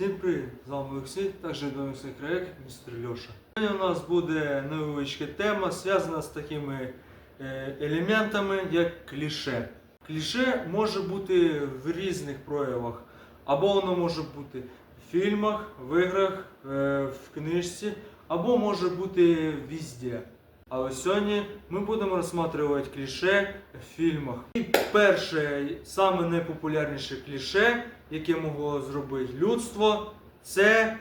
Всім привіт! З вами Олексій, також відомий свій містер Льоша. Сьогодні у нас буде невеличка тема, зв'язана з такими е, елементами, як кліше. Кліше може бути в різних проявах, або воно може бути в фільмах, в іграх, е, в книжці, або може бути везде. Але сьогодні ми будемо розглядати кліше в фільмах. І перше, саме найпопулярніше кліше, яке могло зробити людство, це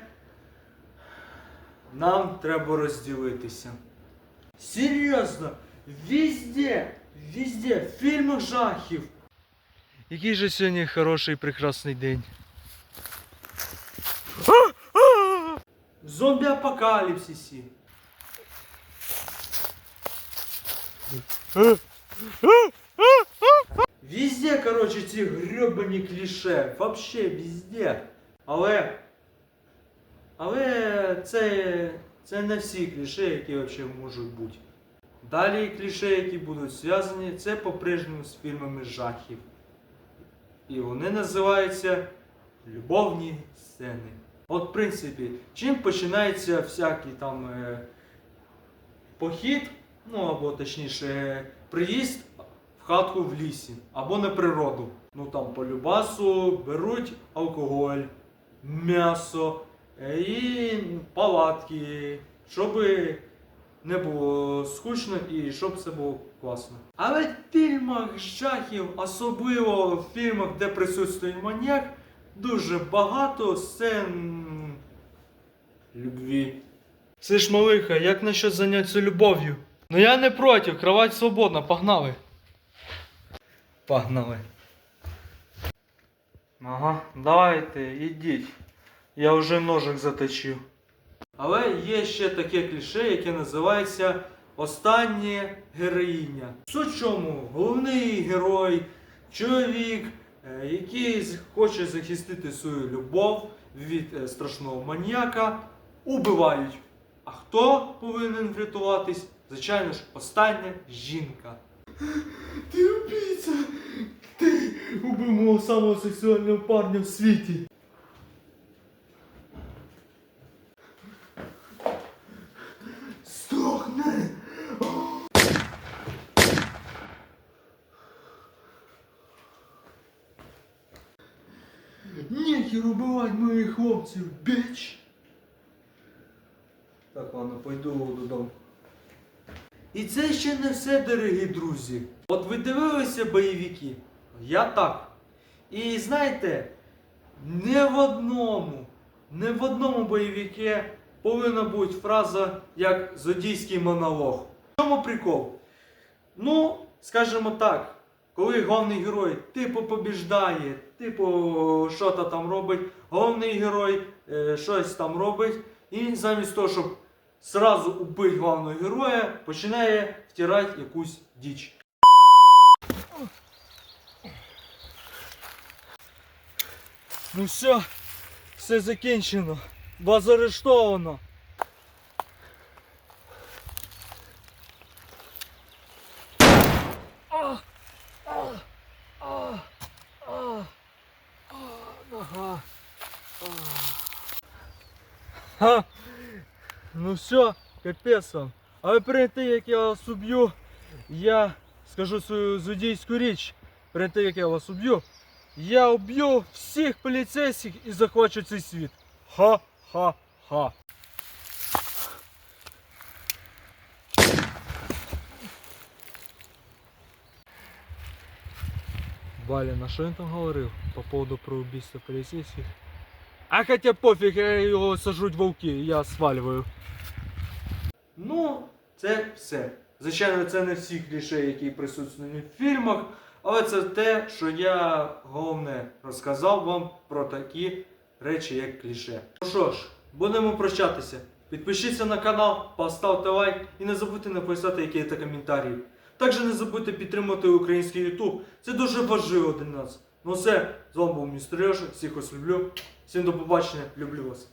нам треба розділитися. Серйозно, везде, везде, в фільмах жахів. Який же сьогодні хороший прекрасний день. Зомбі-апокаліпсисі. Везде, короче, ці гребані кліше. Вообще везде. Але. Але це. Це не всі кліше, які взагалі можуть бути. Далі кліше, які будуть зв'язані, це по-прежньому з фільмами жахів. І вони називаються любовні сцени. От, в принципі, чим починається всякий там е, похід, ну або точніше, приїзд в хатку в лісі, або на природу. Ну там по любасу беруть алкоголь, м'ясо е, і палатки, щоб не було скучно і щоб все було класно. Але в фільмах жахів, особливо в фільмах, де присутствує маньяк, дуже багато сцен любві. Слышь, малиха, як насчет заняття любов'ю? Ну я не проти, кровать свободна, погнали. Погнали. Ага, давайте, ідіть. Я вже ножик заточив. Але є ще таке кліше, яке називається Останнє героїня. Суть в чому? Головний герой, чоловік, е, який хоче захистити свою любов від е, страшного маніяка, убивають. А хто повинен врятуватись? Звичайно ж, остання жінка. Ти убійця! Ти убив мого самого сексуального парня в світі. Стохне! Нехер убивать моїх хлопців, біч! Так, ладно, пойду додому. І це ще не все, дорогі друзі. От ви дивилися бойовики? Я так. І знаєте, не в одному, не в одному бойовике повинна бути фраза як зодійський монолог. В чому прикол? Ну, скажімо так, коли головний герой типу побіждає, типу що-то там робить, головний герой е, щось там робить, і замість того, щоб сразу убити головного героя, починає втирати якусь діч. Ну все, все закінчено. Вас заарештовано. А, а, а, а, а, нога. А. Ха. Ну все, капець вам. Але перед тим, як я вас уб'ю, я скажу свою злодійську річ. Перед тим, як я вас уб'ю, я уб'ю всіх поліцейських і захвачу цей світ. Ха-ха-ха. Валя, на що він там говорив по поводу про убийство поліцейських? А хотя пофіг, я його сажуть вовки, я свалюю. Ну, це все. Звичайно, це не всі кліше, які присутствують в фільмах, але це те, що я головне розказав вам про такі речі, як кліше. Ну що ж, будемо прощатися. Підпишіться на канал, поставте лайк і не забудьте написати якісь коментарі. Також не забудьте підтримати український YouTube. Це дуже важливо для нас. Ну все, з вами був містер Леша, всіх вас люблю. Всім до побачення, люблю вас.